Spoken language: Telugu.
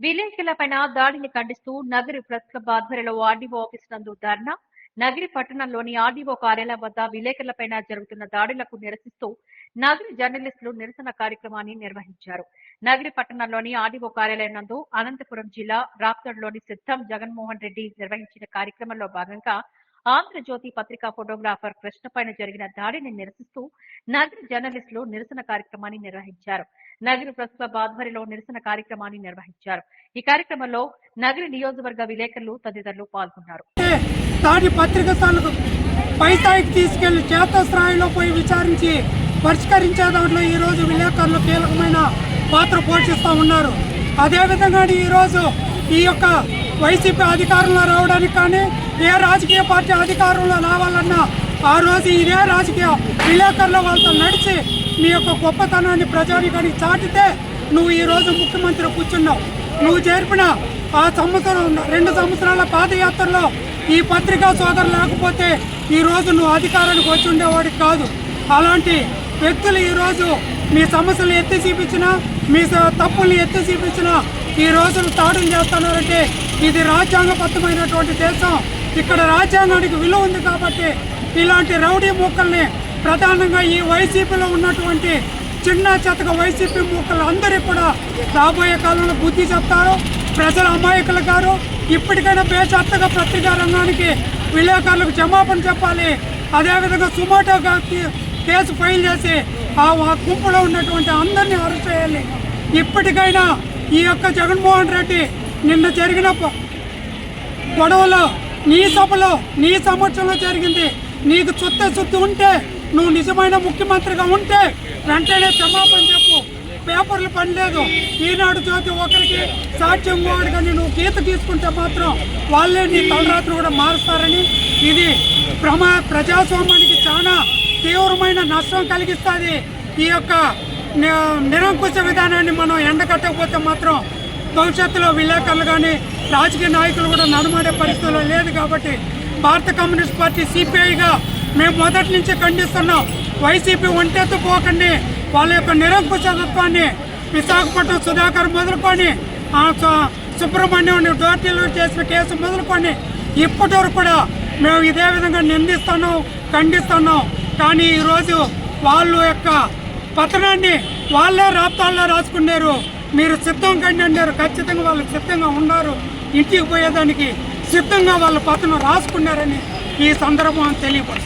విలేకరులపై దాడిని ఖండిస్తూ నగరి ప్రెస్ క్లబ్ ఆధ్వర్యంలో ఆర్డీఓ ఆఫీస్ నందు ధర్నా నగరి పట్టణంలోని ఆర్డీఓ కార్యాలయం వద్ద విలేకరులపై జరుగుతున్న దాడులకు నిరసిస్తూ నగరి జర్నలిస్టులు నిరసన కార్యక్రమాన్ని నిర్వహించారు. నగరి పట్టణంలోని ఆర్డీఓ కార్యాలయం నందు అనంతపురం జిల్లా రాప్తడ్లోని సిద్ధం జగన్మోహన్ రెడ్డి నిర్వహించిన కార్యక్రమంలో భాగంగా ఆంధ్రజ్యోతి పత్రికా ఫోటోగ్రాఫర్ కృష్ణపైన జరిగిన దాడిని నిరసిస్తూ నగర జర్నలిస్టులు నిరసన కార్యక్రమాన్ని నిర్వహించారు. నగర ప్రెస్ క్లబ్ ఆధ్వర్యంలో నిరసన కార్యక్రమాన్ని నిర్వహించారు. ఈ కార్యక్రమంలో నగర నియోజకవర్గ విలేకరులు తదితరులు పాల్గొన్నారు. అంటే పత్రిక స్థానాలకు పై స్థాయికి తీసుకెళ్ళి క్షేత్రస్థాయిలో పోయి విచారించి పరిష్కరించే దాంట్లో ఈరోజు విలేకరులు కీలకమైన పాత్ర పోషిస్తూ ఉన్నారు. అదేవిధంగా ఈరోజు ఈ యొక్క వైసీపీ అధికారంలో రావడానికి కానీ ఏ రాజకీయ పార్టీ అధికారంలో రావాలన్నా ఆ రోజు ఇదే రాజకీయ విలేకరుల వాళ్ళతో నడిచి మీ యొక్క గొప్పతనాన్ని ప్రజానికానికి చాటితే నువ్వు ఈరోజు ముఖ్యమంత్రి కూర్చున్నావు. నువ్వు జరిపిన ఆ సంవత్సరం రెండు సంవత్సరాల పాదయాత్రలో ఈ పత్రికా సోదరు లేకపోతే ఈ రోజు నువ్వు అధికారానికి వచ్చి ఉండేవాడికి కాదు. అలాంటి వ్యక్తులు ఈరోజు మీ సమస్యలు ఎత్తి చూపించినా మీ తప్పుల్ని ఎత్తి చూపించినా ఈ రోజులు తాడులు చేస్తున్నారంటే ఇది రాజ్యాంగబద్ధమైనటువంటి దేశం. ఇక్కడ రాజ్యాంగానికి విలువ ఉంది కాబట్టి ఇలాంటి రౌడీ మూకల్ని ప్రధానంగా ఈ వైసీపీలో ఉన్నటువంటి చిన్న చెత్తగా వైసీపీ మూకలు అందరూ కూడా రాబోయే కాలంలో బుద్ధి చెప్తారు. ప్రజల అమాయకులు గారు ఇప్పటికైనా బేషరతుగా పత్రికా రంగానికి విలేకరులకు క్షమాపణ చెప్పాలి. అదేవిధంగా సుమోటో కేసు ఫైల్ చేసి ఆ ఆ గుంపులో ఉన్నటువంటి అందరినీ అరెస్ట్ చేయాలి. ఇప్పటికైనా ఈ యొక్క జగన్మోహన్ రెడ్డి నిన్న జరిగిన ప- గొడవలో నీ సభలో నీ సమక్షంలో జరిగింది. నీకు చుత్త చుత్తు ఉంటే నువ్వు నిజమైన ముఖ్యమంత్రిగా ఉంటే వెంటనే క్షమాపణ చెప్పు. పేపర్లు పనిలేదు ఈనాడు జ్యోతి ఒకరికి సాక్ష్యం వాడు కానీ నువ్వు గీత తీసుకుంటే మాత్రం వాళ్ళే నీ తలరాత్రి కూడా మారుస్తారని. ఇది ప్రమా ప్రజాస్వామ్యానికి చాలా తీవ్రమైన నష్టం కలిగిస్తుంది. ఈ యొక్క నిరంకుశ విధానాన్ని మనం ఎండగట్టకపోతే మాత్రం భవిష్యత్తులో విలేకరులు కానీ రాజకీయ నాయకులు కూడా నడమాడే పరిస్థితుల్లో లేదు కాబట్టి భారత కమ్యూనిస్ట్ పార్టీ సిపిఐగా మేము మొదటి నుంచి ఖండిస్తున్నాం. వైసీపీ ఒంటెత్తు పోకండి. వాళ్ళ యొక్క నిరంకుశత్వాన్ని విశాఖపట్నం సుధాకర్ మొదలుకొని సుబ్రహ్మణ్యం డోర్ డెలివరీ చేసిన కేసు మొదలుకొని ఇప్పటి వరకు కూడా మేము ఇదే విధంగా నిందిస్తున్నాం ఖండిస్తున్నాం. కానీ ఈరోజు వాళ్ళ యొక్క పతనాన్ని వాళ్ళే రాప్తాల్లో రాసుకున్నారు. మీరు సిద్ధం కండి అన్నారు. ఖచ్చితంగా వాళ్ళు సిద్ధంగా ఉన్నారు. ఇంటికి పోయేదానికి సిద్ధంగా వాళ్ళ పతను రాసుకున్నారని ఈ సందర్భం తెలియపరుస్తుంది.